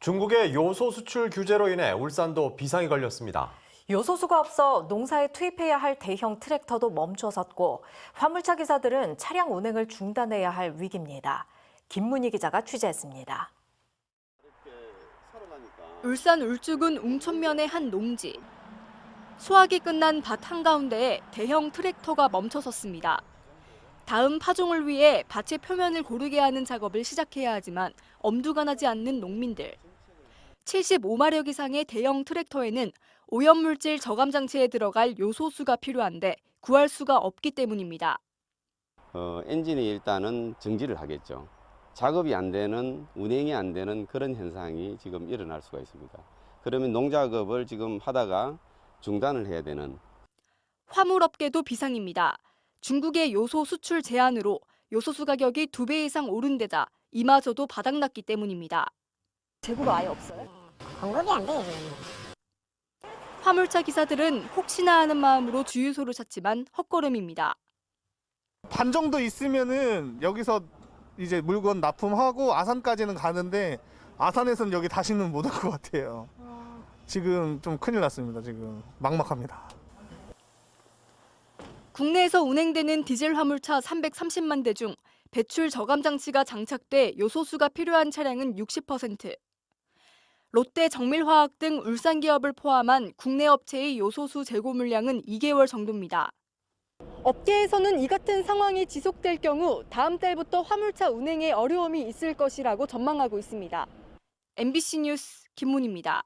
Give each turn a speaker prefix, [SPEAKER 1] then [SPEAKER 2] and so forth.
[SPEAKER 1] 중국의 요소 수출 규제로 인해 울산도 비상이 걸렸습니다.
[SPEAKER 2] 요소수가 없어 농사에 투입해야 할 대형 트랙터도 멈춰섰고 화물차 기사들은 차량 운행을 중단해야 할 위기입니다. 김문희 기자가 취재했습니다.
[SPEAKER 3] 울산 울주군 웅천면의 한 농지. 수확이 끝난 밭 한가운데에 대형 트랙터가 멈춰섰습니다. 다음 파종을 위해 밭의 표면을 고르게 하는 작업을 시작해야 하지만 엄두가 나지 않는 농민들. 75마력 이상의 대형 트랙터에는 오염물질 저감 장치에 들어갈 요소수가 필요한데 구할 수가 없기 때문입니다.
[SPEAKER 4] 어, 엔진이 일단은 정지를 하겠죠. 작업이 안 되는, 운행이 안 되는 그런 현상이 지금 일어날 수가 있습니다. 그러면 농작업을 지금 하다가 중단을 해야 되는
[SPEAKER 3] 화물업계도 비상입니다. 중국의 요소 수출 제한으로 요소수 가격이 두 배 이상 오른 데다 이마저도 바닥났기 때문입니다. 재고가 아예 없어요?
[SPEAKER 5] 공급이 안 돼요 지금.
[SPEAKER 3] 화물차 기사들은 혹시나 하는 마음으로 주유소를 찾지만 헛걸음입니다.
[SPEAKER 6] 반 정도 있으면은 여기서 이제 물건 납품하고 아산까지는 가는데 아산에서는 여기 다시는 못 올 것 같아요. 지금 좀 큰일 났습니다. 지금 막막합니다.
[SPEAKER 3] 국내에서 운행되는 디젤 화물차 330만 대 중 배출 저감 장치가 장착돼 요소수가 필요한 차량은 60%. 롯데 정밀화학 등 울산 기업을 포함한 국내 업체의 요소수 재고 물량은 2개월 정도입니다. 업계에서는 이 같은 상황이 지속될 경우 다음 달부터 화물차 운행에 어려움이 있을 것이라고 전망하고 있습니다. MBC 뉴스 김문입니다.